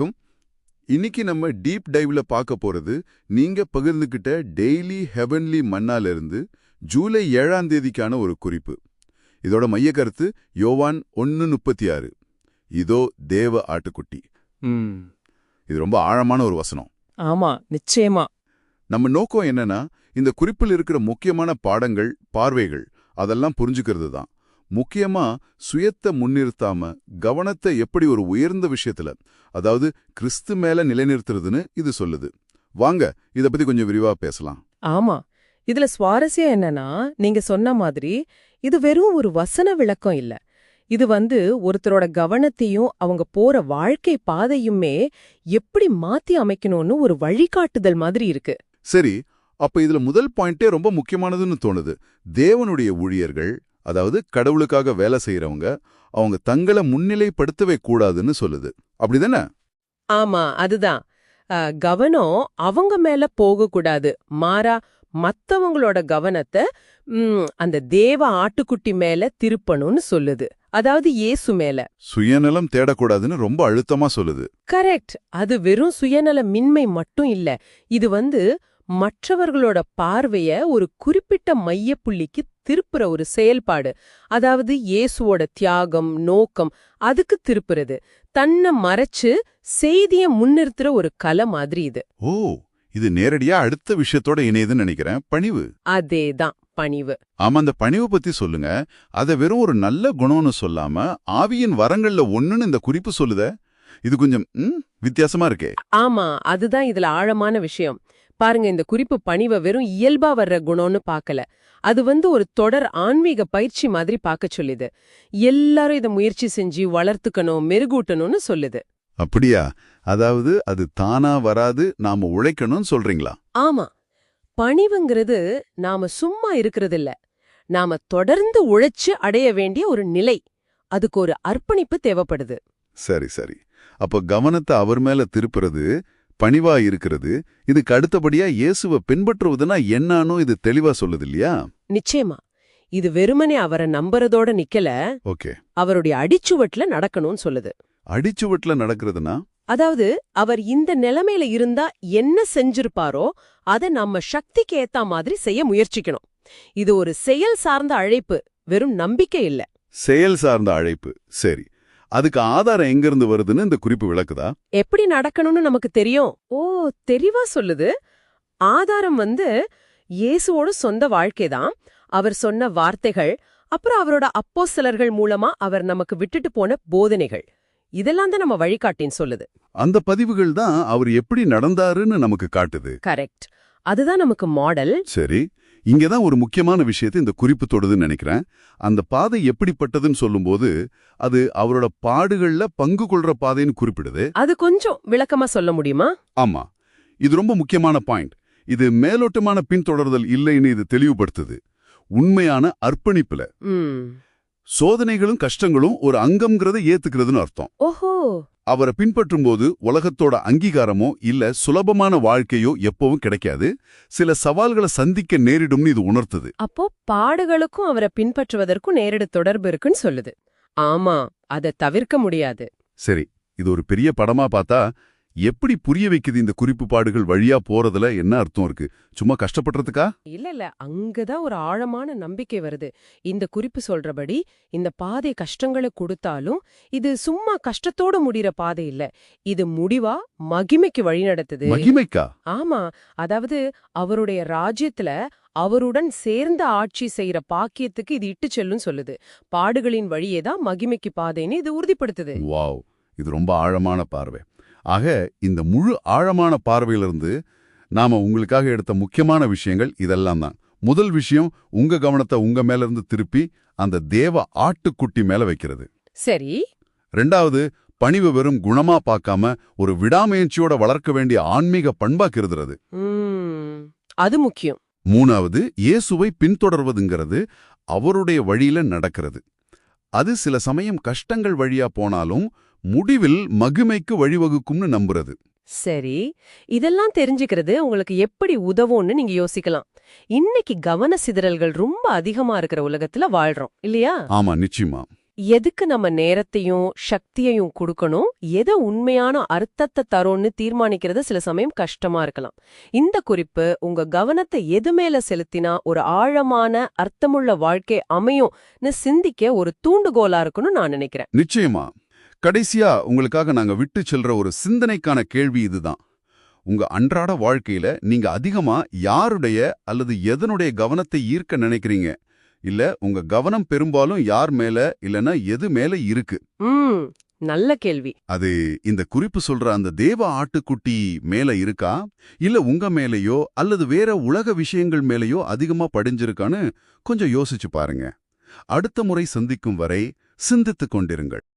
வணக்கம். இன்னைக்கு நம்ம டீப் டைவ்ல பார்க்க போறது நீங்க பகிர்ந்துகிட்ட டெய்லி ஹெவன்லி மன்னால இருந்து ஜூலை ஏழாம் தேதிக்கான ஒரு குறிப்பு. இதோட மைய கருத்து யோவான் ஒன்னு முப்பத்தி ஆறு இதோ தேவ ஆட்டுக்குட்டி. இது ரொம்ப ஆழமான ஒரு வசனம். ஆமா நிச்சயமா. நம்ம நோக்கம் என்னன்னா இந்த குறிப்பில் இருக்கிற முக்கியமான பாடங்கள் பார்வைகள் அதெல்லாம் புரிஞ்சுக்கிறது தான் முக்கியமா சுயத்தை முன்னிறுத்தாம கவனத்தை எப்படி ஒரு உயர்ந்த விஷயத்துல அதாவது கிறிஸ்து மேல நிலைநிறுத்துறதுன்னு இது சொல்லுது. வாங்க இத பத்தி கொஞ்சம் விரிவா பேசலாம். ஆமா. இதுல சுவாரஸ்யம் என்னன்னா நீங்க சொன்ன மாதிரி இது வெறும் ஒரு வசன விளக்கம் இல்ல. இது வந்து ஒருத்தரோட கவனத்தையும் அவங்க போற வாழ்க்கை பாதையுமே எப்படி மாத்தி அமைக்கணும்னு ஒரு வழிகாட்டுதல் மாதிரி இருக்கு. சரி அப்ப இதுல முதல் பாயிண்டே ரொம்ப முக்கியமானதுன்னு தோணுது. தேவனுடைய ஊழியர்கள் அதாவது கடவுளுக்காக வேலை செய்யறவங்க அவங்க தங்களை முன்னிலைப்படுத்தவே கூடாதுன்னு சொல்லுது. அப்படிதானே? ஆமா அதுதான். கவனம் அவங்க மேல போகக்கூடாது. மாறா மத்தவங்களோட கவனத்தை அந்த தேவ ஆட்டுக்குட்டி மேல திருப்பணும்னு சொல்லுது. அதாவது இயேசு மேல. சுயநலம் தேடக்கூடாதுன்னு ரொம்ப அழுத்தமா சொல்லுது. கரெக்ட். அது வெறும் சுயநல மின்மை மட்டும் இல்ல. இது வந்து மற்றவர்களோட பார்வைய ஒரு குறிப்பிட்ட மையப்புள்ளிக்கு திருப்புற ஒரு செயல்பாடு. அதாவது இயேசுவோட தியாகம் நோக்கம் அதுக்கு திருப்புறது. தன்னை மறைச்சு செய்திய முன்னிறுத்துற ஒரு கலை மாதிரி இது. ஓ இது நேரடியா அடுத்த விஷயத்தோட இணையுதுன்னு நினைக்கிறேன். பணிவு. அதேதான் பணிவு. ஆமா அந்த பணிவு பத்தி சொல்லுங்க. அத வெறும் ஒரு நல்ல குணம்னு சொல்லாம ஆவியின் வரங்கள்ல ஒண்ணுன்னு இந்த குறிப்பு சொல்லுதே? இது கொஞ்சம் வித்தியாசமா இருக்கே. ஆமா அதுதான் இதுல ஆழமான விஷயம். பாருங்க இந்த குறிப்பு பணிவை வெறும் இயல்பா வர்ற குணம்னு பார்க்கல அது வந்து ஒரு தொடர் ஆன்மீக பயிற்சி மாதிரி பார்க்க சொல்லுது. எல்லாரும் இதை முயற்சி செஞ்சு வளர்த்துக்கணும் மெருகூட்டணும்னு சொல்லுது. அப்படியா? அதாவது அது தானா வராது நாம உழைக்கணும்னு சொல்றீங்களா? ஆமா. பணிவுங்கிறது நாம சும்மா இருக்கிறதில்ல. நாம தொடர்ந்து உழைச்சு அடைய வேண்டிய ஒரு நிலை. அதுக்கு ஒரு அர்ப்பணிப்பு தேவைப்படுது. சரி சரி. அப்ப கவனத்தை அவர் மேல திருப்புறது பணிவா இருக்கிறது இதுக்கு அடுத்தபடியா இயேசுவை பின்பற்றுவதுன்னா என்னானோ இது தெளிவா சொல்லுது இல்லையா நிச்சயமா. இது வெறுமனே அவரை நம்புறதோட நிக்கல ஓகே. அவருடைய அடிச்சுவட்டுல நடக்கணும்னு சொல்லுது. அடிச்சுவட்டுல நடக்கிறதுனா? அதாவது அவர் இந்த நிலைமையில இருந்தா என்ன செஞ்சிருப்பாரோ அத நம்ம சக்திக்கு ஏத்தா மாதிரி செய்ய முயற்சிக்கணும். இது ஒரு செயல் சார்ந்த அழைப்பு வெறும் நம்பிக்கை இல்ல. செயல் சார்ந்த அழைப்பு சரி. அதுக்கு ஆதாரம் எங்கிருந்து வருதுன்னு இந்த குறிப்பு விளக்குதா? எப்படி நடக்கணும்னு நமக்கு தெரியும். ஓ தெளிவா சொல்லுது. ஆதாரம் வந்து இயேசுவோட சொந்த வாழ்க்கைதான். அவர் சொன்ன வார்த்தைகள் அப்புறம் அவரோட அப்போஸ்தலர்கள் மூலமா அவர் நமக்கு விட்டுட்டு போன போதனைகள். இதெல்லாம் தான் நம்ம வழிகாட்டின்னு சொல்லுது. அந்த பதிவுகள் தான் அவர் எப்படி நடந்தாருன்னு நமக்கு காட்டுது. கரெக்ட். அதுதான் நமக்கு மாடல். சரி. இங்கதான் ஒரு முக்கியமான விஷயத்தை இந்த குறிப்பு தொடுதுன்னு நினைக்கிறேன். அந்த பாதை எப்படிப்பட்டதுன்னு சொல்லும்போது அது அவரோட பாடுகள்ல பங்கு கொள்ற பாதைன்னு குறிப்பிடுது. அது கொஞ்சம் விளக்கமா சொல்ல முடியுமா? ஆமா. இது ரொம்ப முக்கியமான பாயிண்ட். இது மேலோட்டமான பின்தொடர்தல் இல்லைன்னு இது தெளிவுபடுத்துது. உண்மையான அர்ப்பணிப்புல. சோதனைகளும் கஷ்டங்களும் ஒரு அங்கம்ங்கிறத ஏத்துக்கிறதுன்னு அர்த்தம். ஓஹோ! அவரை பின்பற்றும்போது உலகத்தோட அங்கீகாரமோ இல்ல சுலபமான வாழ்க்கையோ எப்பவும் கிடைக்காது. சில சவால்களை சந்திக்க நேரிடும்னு இது உணர்த்துது. அப்போ பாடுகளுக்கும் அவரை பின்பற்றுவதற்கும் நேரடி தொடர்பு இருக்குன்னு சொல்லுது. ஆமா அதை தவிர்க்க முடியாது. சரி இது ஒரு பெரிய படமா பார்த்தா எப்படி புரிய வைக்குது இந்த குறிப்பு பாடுகள் வழியா போறதுல என்ன அர்த்தம் இருக்கு? சும்மா கஷ்டப்படுறதுக்கா? இல்ல இல்ல. அங்கதான் ஒரு ஆழமான நம்பிக்கை வருது. இந்த குறிப்பு சொல்றபடி இந்த பாதை கஷ்டங்களை கொடுத்தாலும் இது சும்மா கஷ்டத்தோட முடிகிற பாதை இல்ல. இது முடிவா மகிமைக்கு வழிநடத்துது மகிமைக்கா? ஆமா. அதாவது அவருடைய ராஜ்யத்துல அவருடன் சேர்ந்த ஆட்சி செய்யற பாக்கியத்துக்கு இது இட்டு செல்லும் சொல்லுது. பாடுகளின் வழியே தான் மகிமைக்கு பாதைன்னு இது உறுதிப்படுத்துது. வாவ். இது ரொம்ப ஆழமான பார்வை. ஆக இந்த முழு ஆழமான பார்வையிலிருந்து நாம உங்களுக்காக எடுத்த முக்கியமான விஷயங்கள் இதெல்லாம் தான். முதல் விஷயம் உங்க கவனத்தை உங்க மேல இருந்து திருப்பி அந்த தேவ ஆட்டுக்குட்டி மேல வைக்கிறது. சரி. ரெண்டாவது பணிவு வெறும் குணமா பார்க்காம ஒரு விடாமுயற்சியோட வளர்க்க வேண்டிய ஆன்மீக பண்பா கருதுறது ம் அது முக்கியம். மூணாவது இயேசுவை பின்தொடர்வதுங்கிறது அவருடைய வழியில நடக்கிறது. அது சில சமயம் கஷ்டங்கள் வழியா போனாலும் முடிவில் மகிமைக்கு வழிவகுக்கும்னு நம்புறது. சரி இதெல்லாம் தெரிஞ்சுக்கிறது உங்களுக்கு எப்படி உதவும்னு நீங்க யோசிக்கலாம். இன்னைக்கு கவன சிதறல்கள் ரொம்ப அதிகமா இருக்கிற உலகத்துல வாழ்றோம் இல்லையா? ஆமா நிச்சயமா. எதுக்கு நம்ம நேரத்தையும் சக்தியையும் கொடுக்கணும்? எதை உண்மையான அர்த்தத்தை தரோம்னு தீர்மானிக்கிறது சில சமயம் கஷ்டமா இருக்கலாம். இந்த குறிப்பு உங்க கவனத்தை எது மேல செலுத்தினா ஒரு ஆழமான அர்த்தமுள்ள வாழ்க்கை அமையும்னு சிந்திக்க ஒரு தூண்டுகோலா இருக்கும்னு நான் நினைக்கிறேன். நிச்சயமா. கடைசியா உங்களுக்காக நாங்க விட்டு செல்ற ஒரு சிந்தனைக்கான கேள்வி இதுதான். உங்க அன்றாட வாழ்க்கையில நீங்க அதிகமா யாருடைய அல்லது எதனுடைய கவனத்தை ஈர்க்க நினைக்கிறீங்க? இல்ல உங்க கவனம் பெரும்பாலும் யார் மேல இல்லனா எது மேல இருக்கு? ம் நல்ல கேள்வி. அது இந்த குறிப்பு சொல்ற அந்த தேவ ஆட்டுக்குட்டி மேல இருக்கா? இல்ல உங்க மேலயோ அல்லது வேற உலக விஷயங்கள் மேலயோ அதிகமா படிஞ்சிருக்கான்னு கொஞ்சம் யோசிச்சு பாருங்க. அடுத்த முறை சந்திக்கும் வரை சிந்தித்துக் கொண்டிருங்கள்.